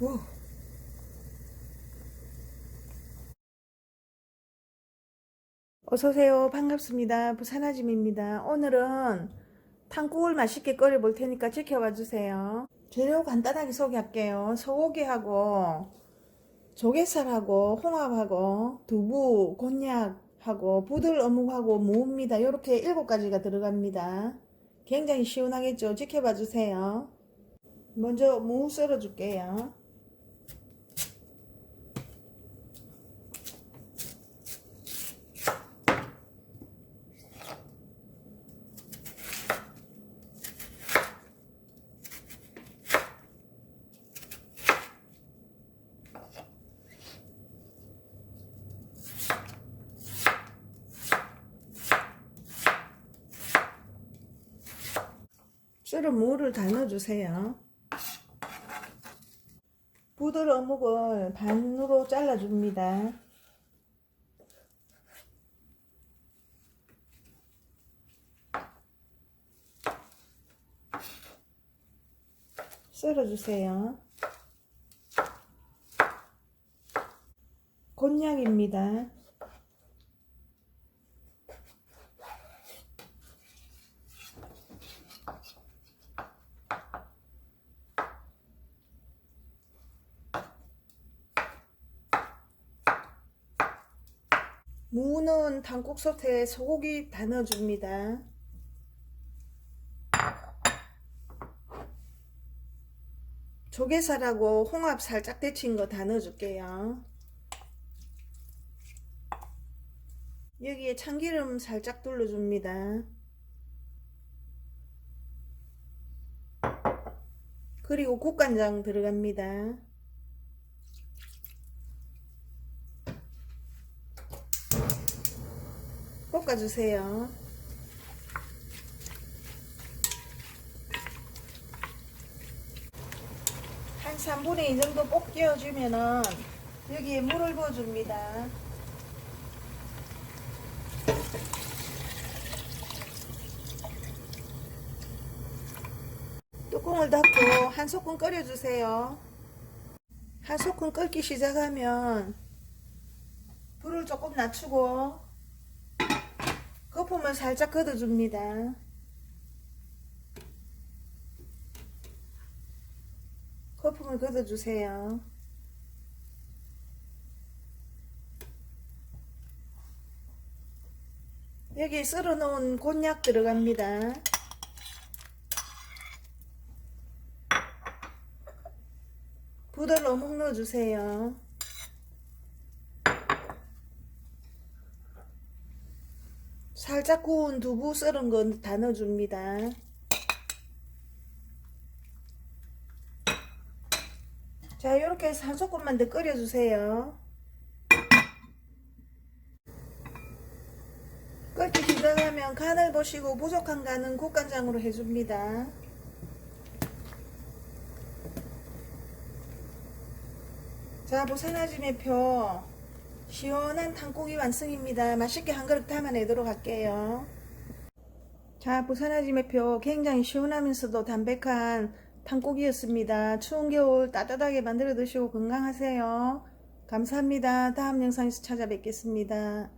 우. 어서오세요. 반갑습니다. 부산아짐입니다. 오늘은 탕국을 맛있게 끓여 볼 테니까 지켜봐 주세요. 재료 간단하게 소개할게요. 소고기하고 조개살하고 홍합하고 두부, 곤약하고 부들 어묵하고 무입니다. 이렇게 일곱 가지가 들어갑니다. 굉장히 시원하겠죠? 지켜봐 주세요. 먼저 무 썰어 줄게요. 썰은 무를 다 넣어주세요. 부들 어묵을 반으로 잘라줍니다. 썰어주세요. 곤약입니다. 무는 당국솥에 소고기 다 넣어줍니다. 조개살하고 홍합 살짝 데친 거 다 넣어줄게요. 여기에 참기름 살짝 둘러줍니다. 그리고 국간장 들어갑니다. 볶아주세요. 한 3분의 2 정도 볶여주면은 여기에 물을 부어줍니다. 뚜껑을 닫고 한 소끔 끓여주세요. 한 소끔 끓기 시작하면 불을 조금 낮추고 거품을 살짝 걷어줍니다. 거품을 걷어주세요. 여기 썰어 놓은 곤약 들어갑니다. 부들 어묵 넣어주세요. 살짝 구운 두부 썰은 건 다 넣어줍니다. 자, 이렇게 해서 한 소금만 더 끓여주세요. 끓기 시작하면 간을 보시고 부족한 간은 국간장으로 해줍니다. 자, 부산아짐의 표 시원한 탕국이 완성입니다. 맛있게 한 그릇 담아내도록 할게요. 자, 부산아짐의 표 굉장히 시원하면서도 담백한 탕국이었습니다. 추운 겨울 따뜻하게 만들어 드시고 건강하세요. 감사합니다. 다음 영상에서 찾아뵙겠습니다.